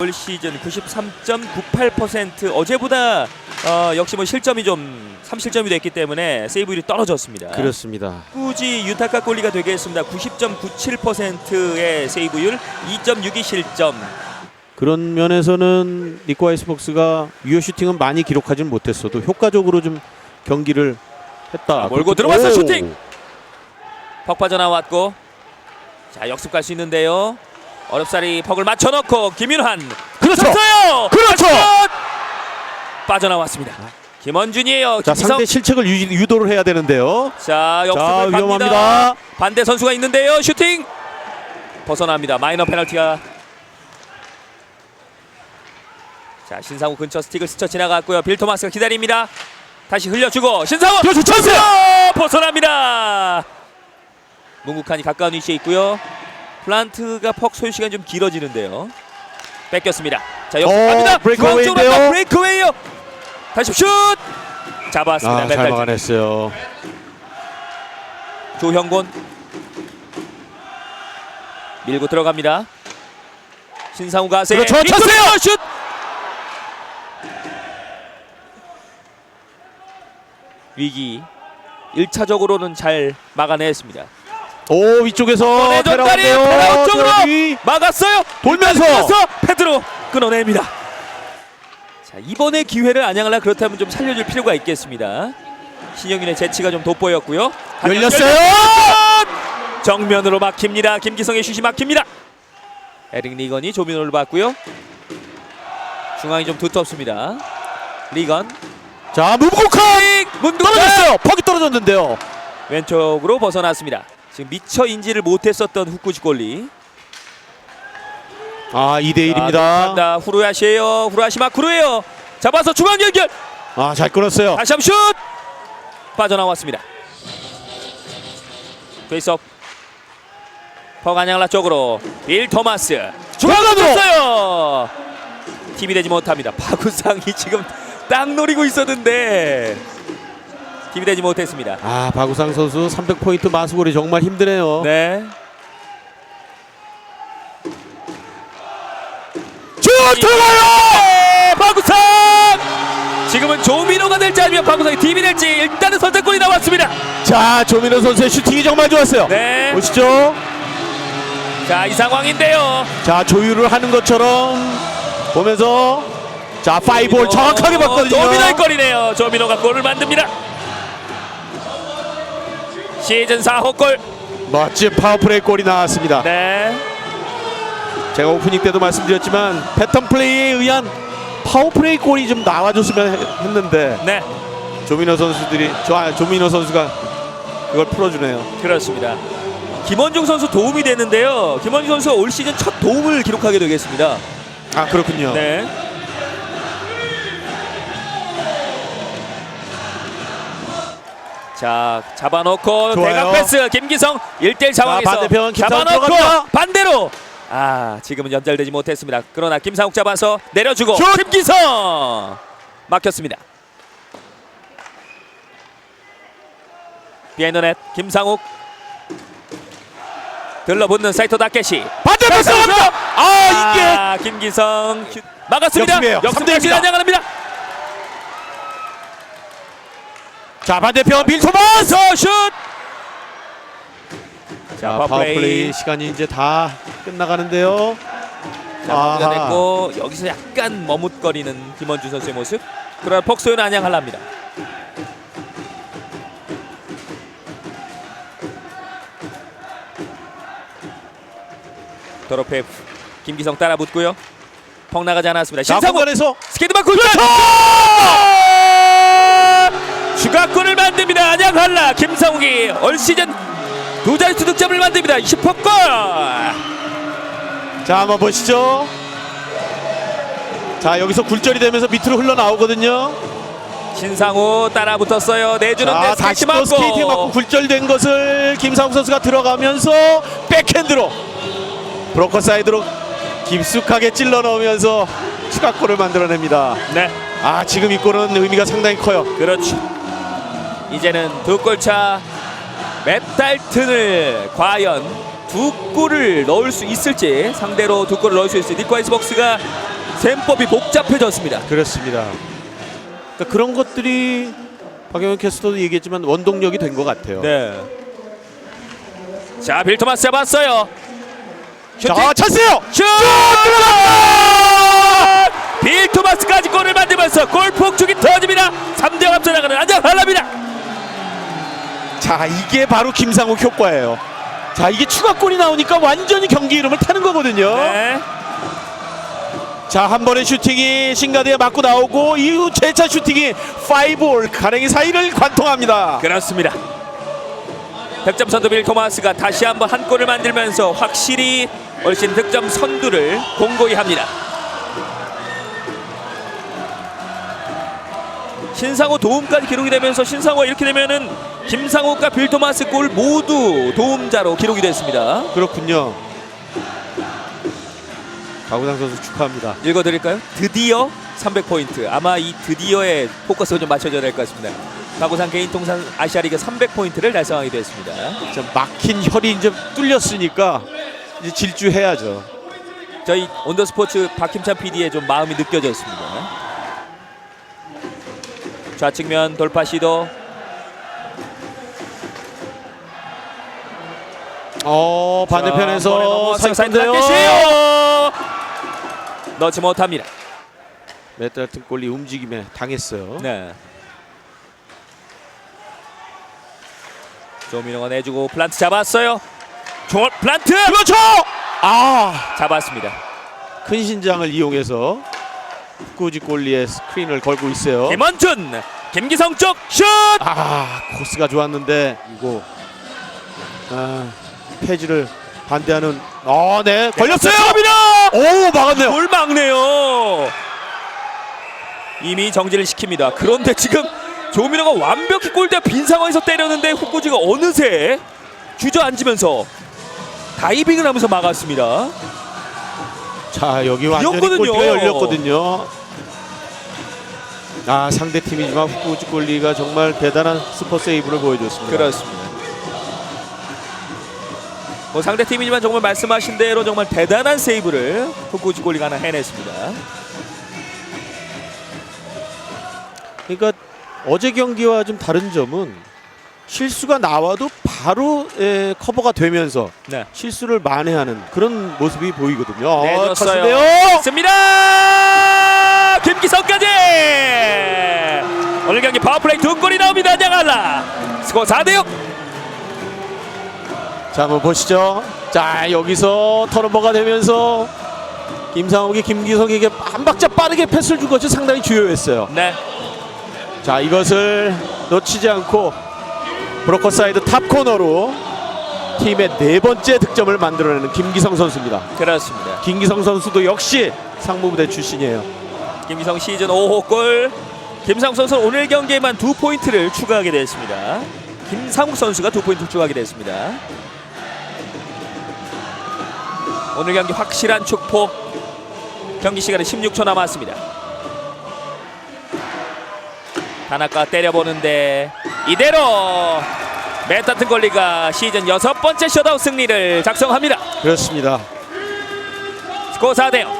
올 시즌 93.98% 어제보다 어, 역시 뭐 실점이 좀 3실점이 됐기 때문에 세이브율이 떨어졌습니다. 그렇습니다. 꾸지 유타카 골리가 되겠습니다. 90.97%의 세이브율, 2.62 실점. 그런 면에서는 니코 아이스박스가 유효 슈팅은 많이 기록하진 못했어도 효과적으로 좀 경기를 했다. 몰고 들어왔어, 오! 슈팅! 퍽 빠져나왔고 자 역습 갈 수 있는데요. 어렵사리 퍽을 맞춰놓고 김윤환 그렇죠. 쳤어요. 그렇죠. 슛! 빠져나왔습니다. 김원준이에요. 자. 상대 실책을 유, 유도를 해야 되는데요. 자 역습을. 위험합니다. 반대 선수가 있는데요. 슈팅 벗어납니다. 마이너 페널티가 자 신상우 근처 스틱을 스쳐 지나갔고요. 빌 토마스가 기다립니다. 다시 흘려주고 신상우 그렇죠, 찬스! 어, 벗어납니다. 문국한이 가까운 위치에 있고요. 플란트가 퍽 소요 시간 좀 길어지는데요. 뺏겼습니다. 자 역습 어. 브레이크어웨이인데요. 중앙쪽으로 갔다 브레이크웨이요. 다시 슛 잡았습니다. 아 잘 맨발 막아냈어요. 조형곤 밀고 들어갑니다. 신상우가 세 그렇죠, 쳤어요 슛. 위기 1차적으로는 잘 막아냈습니다. 오 위쪽에서 테라운데요. 페라우 쪽으로 테라운이 막았어요. 돌면서! 페드로 끊어냅니다. 자 이번에 기회를 안양하려 그렇다면 좀 살려줄 필요가 있겠습니다. 신영윤의 재치가 좀 돋보였고요. 열렸어요. 정면으로 막힙니다. 김기성의 슛이 막힙니다. 에릭 리건이 조민호를 봤고요. 중앙이 좀 두텁습니다. 리건 자 문국한 문두관 떨어졌어요. 퍽이 떨어졌는데요. 왼쪽으로 벗어났습니다. 지금 미처 인지를 못했었던 후쿠지 골리. 아 2대 1입니다. 다 후루야시에요. 후루야시 마쿠루예요. 잡아서 중앙 연결. 아 잘 끊었어요. 다시 한번 슛 빠져나왔습니다. 페이스업 퍼가냥라 쪽으로 빌 토마스 중앙으로! 팀이 되지 못합니다. 파구상이 지금 땅 노리고 있었는데 되지 못했습니다. 아 박우상 선수 300포인트 마수골이 정말 힘드네요. 네. 슛 들어가요. 파구상 지금은 조민호가 될지 아니면 파구상이 팀이 될지 일단은 선제골이 나왔습니다. 자 조민호 선수의 슈팅이 정말 좋았어요. 네. 보시죠. 자 이 상황인데요. 자 조율을 하는 것처럼 보면서 자 파이볼 정확하게 봤거든요. 조민호의 골이네요. 조민호가 골을 만듭니다. 시즌 4호 골. 멋진 파워플레이 골이 나왔습니다. 네. 제가 오프닝 때도 말씀드렸지만 패턴 플레이에 의한 파워플레이 골이 좀 나와줬으면 해- 했는데 네. 조민호 선수들이 조, 아, 조민호 선수가 그걸 풀어주네요. 그렇습니다. 김원중 선수 도움이 되는데요. 김원중 선수가 올 시즌 첫 도움을 기록하게 되겠습니다. 아 그렇군요. 네. 자 잡아놓고 좋아요. 대각 패스 김기성 1대1 상황에서 반대편 김상욱 잡아놓고 들어갑니다. 반대로 아 지금은 연결되지 못했습니다. 그러나 김상욱 잡아서 내려주고 슛! 김기성 막혔습니다. 비에너넷 김상욱 들러붙는 사이토 다케시 반대편 들어갑니다. 아 이게 아, 김기성 슛 막았습니다. 역습이에요. 역습 다시 3대1입니다. 안녕합니다. 자 반대편 빌토마스. 슛. 자 파워플레이. 파워플레이 시간이 이제 다 끝나가는데요. 자, 마무리가 아하. 됐고 여기서 약간 머뭇거리는 김원준 선수의 모습. 그러나 폭소는 안양할랍니다. 도로페 김기성 따라 붙고요. 펑 나가지 않았습니다. 자 신상우 공간에서 스케이트만 골 추가골을 만듭니다. 안양 한라 김상욱이 올 시즌 두 자릿수 득점을 만듭니다. 10호 골. 자 한번 보시죠. 자 여기서 굴절이 되면서 밑으로 흘러나오거든요. 신상우 따라 붙었어요. 내주는데 자 다시 또 맞고. 스케이팅 맞고 굴절된 것을 김상욱 선수가 들어가면서 백핸드로 브로커 사이드로 깊숙하게 찔러 넣으면서 추가골을 만들어냅니다. 네, 아 지금 이 골은 의미가 상당히 커요. 그렇죠. 이제는 두 골차 맷달튼을 과연 두 골을 넣을 수 있을지 상대로 두 골을 넣을 수 있을지 니코 아이스박스가 셈법이 복잡해졌습니다. 그렇습니다. 그러니까 그런 것들이 박영현 캐스터도 얘기했지만 원동력이 된 것 같아요. 네. 자 빌토마스 잡았어요. 슈팅! 자, 찬스요. 슛! 빌토마스까지 골을 만들면서 골 폭죽이 터집니다. 3대0 앞서 나가는 안녕 할랍니다. 자, 이게 바로 김상욱 효과예요. 자, 이게 추가골이 나오니까 완전히 경기 이름을 타는 거거든요. 네. 자, 한 번의 슈팅이 신가드에 맞고 나오고 이후 재차 슈팅이 5볼 가랭이 사이를 관통합니다. 그렇습니다. 득점 선두 빌 토마스가 다시 한번 한 골을 만들면서 확실히 훨씬 득점 선두를 공고히 합니다. 신상호 도움까지 기록이 되면서 신상호가 이렇게 되면은 김상호과 빌토마스 골 모두 도움자로 기록이 됐습니다. 그렇군요. 박우상 선수 축하합니다. 읽어드릴까요? 드디어 300포인트. 아마 이 드디어에 포커스가 좀 맞춰져야 될 것 같습니다. 박우상 개인 통산 아시아리그 300포인트를 달성하게 됐습니다. 자, 막힌 혈이 이제 뚫렸으니까 이제 질주해야죠. 저희 온더스포츠 박힘찬 PD의 좀 마음이 느껴졌습니다. 좌측면 돌파 시도 어, 반대편에서. 사이드인데요. 넣지 못합니다. 메탈튼 골리 움직임에 당했어요. 네. 조민호가 내주고 플란트 잡았어요. 조 플란트 그렇죠. 아, 잡았습니다. 큰 신장을 이용해서 꾸지 골리의 스크린을 걸고 있어요. 김원준 김기성 쪽 슛! 아, 코스가 좋았는데 이거 아, 폐지를 반대하는 어, 네. 걸렸어요. 오, 막았네요. 골 막네요. 이미 정지를 시킵니다. 그런데 지금 조민호가 완벽히 골대 빈 상황에서 때렸는데 후쿠지가 어느새 주저앉으면서 다이빙을 하면서 막았습니다. 자, 여기 완전히 비었거든요. 골대가 열렸거든요. 아, 상대 팀이지만 후쿠지 골리가 정말 대단한 슈퍼 세이브를 보여줬습니다. 그렇습니다. 뭐 상대 팀이지만 정말 말씀하신 대로 정말 대단한 세이브를 후쿠지 골리가 하나 해냈습니다. 그러니까 어제 경기와 좀 다른 점은 실수가 나와도 바로 에, 커버가 되면서 네. 실수를 만회하는 그런 모습이 보이거든요. 어, 내줬어요. 찼는데요. 습니다 김기성까지 오늘 경기 파워플레이 두 골이 나옵니다. 양알라 스코어 4대 6 자, 한번 보시죠. 자, 여기서 턴오버가 되면서 김상욱이 김기성에게 한 박자 빠르게 패스를 준 것이 상당히 주요했어요. 네. 자, 이것을 놓치지 않고 브로커 사이드 탑 코너로 팀의 네 번째 득점을 만들어내는 김기성 선수입니다. 그렇습니다. 김기성 선수도 역시 상무부대 출신이에요. 김기성 시즌 5호 골 김상욱 선수는 오늘 경기에만 두 포인트를 추가하게 됐습니다. 김상욱 선수가 두 포인트 추가하게 됐습니다. 오늘 경기 확실한 축포 경기 시간은 16초 남았습니다. 다나카 때려보는데 이대로 메타튼 걸리가 시즌 여섯 번째 셧아웃 승리를 작성합니다. 그렇습니다. 스코어 4대 0